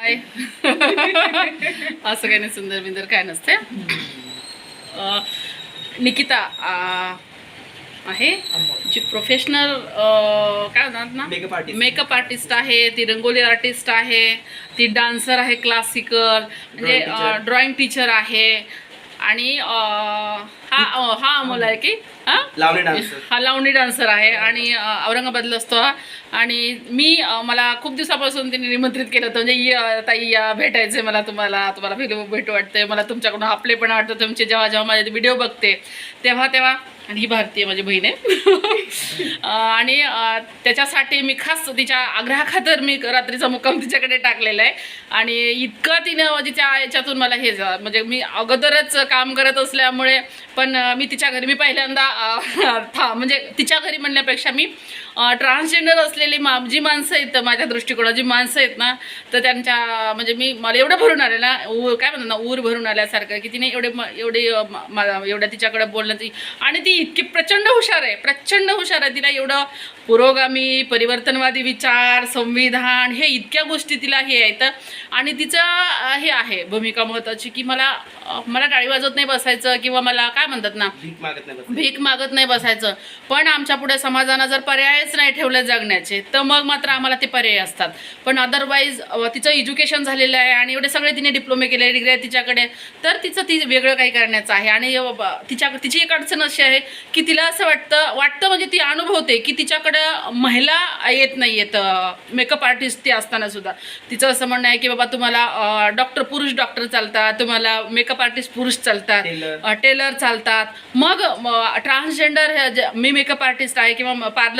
काय असं काही नाही सुंदर बिंदर काय नसते अं, निकिता आहे जी प्रोफेशनल काय म्हणतात ना मेकअप आर्टिस्ट मेकअप आर्टिस्ट आहे ती रंगोली आर्टिस्ट आहे ती डान्सर आहे क्लासिकल म्हणजे. ड्रॉइंग टीचर आहे आणि हा हा अमोल आहे की? हा? लावणी डान्सर हा लावणी डान्सर आहे आणि औरंगाबादला असतो हा. आणि मी मला खूप दिवसापासून त्यांनी निमंत्रित केलं होतं. म्हणजे या ताई या भेटायचे मला तुम्हाला. तुम्हाला फिल्म भेटू वाटते मला तुमच्याकडून आपले पण वाटतं तुमचे जेव्हा जेव्हा माझे व्हिडिओ बघते तेव्हा तेव्हा. आणि ही भारतीय माझी बहीण आहे. आणि त्याच्यासाठी मी खास तिच्या आग्रहाखातर मी रात्रीचा मुक्काम तिच्याकडे टाकलेला आहे. आणि इतकं तिनं तिच्या याच्यातून मला हे झा- म्हणजे मी अगोदरच काम करत असल्यामुळे पण मी तिच्या घरी मी पहिल्यांदा था म्हणजे तिच्या घरी म्हणण्यापेक्षा मी ट्रान्सजेंडर असलेली मा जी माणसं आहेत माझ्या दृष्टिकोनात जी माणसं आहेत ना तर त्यांच्या म्हणजे मी मला एवढं भरून आले ना ऊर काय म्हणतात ना ऊर भरून आल्यासारखं की तिने एवढे म- एवढे एवढ्या तिच्याकडे बोलणं ती आणि ती इतकी प्रचंड हुशार आहे प्रचंड हुशार आहे तिला एवढं पुरोगामी परिवर्तनवादी विचार संविधान हे इतक्या गोष्टी तिला हे आहेत. आणि तिचं हे आहे भूमिका महत्त्वाची की मला मला टाळी वाजवत नाही बसायचं किंवा मला काय म्हणतात ना? भीक मागत नाही बस भीक मागत नाही बसायचं. पण आमच्या पुढे समाजानं जर पर्यायच नाही ठेवले जगण्याचे तर मग मात्र आम्हाला ते पर्याय असतात. पण अदरवाईज तिचं एज्युकेशन झालेलं आहे आणि एवढे सगळे तिने डिप्लोमे केले डिग्री आहे तिच्याकडे तर तिचं ती वेगळं काही करण्याचं आहे. आणि तिच्या तिची एक अडचण अशी आहे की तिला असं वाटतं वाटतं म्हणजे ती अनुभवते की तिच्याकडं महिला येत नाही येत मेकअप आर्टिस्ट ती असताना सुद्धा. तिचं असं म्हणणं आहे की बाबा तुम्हाला डॉक्टर पुरुष डॉक्टर चालतात तुम्हाला मेकअप आर्टिस्ट पुरुष चालतात टेलर चालतात. मग ट्रान्सजेंडर मी मेकअप आर्टिस्ट आहे किंवा पार्लर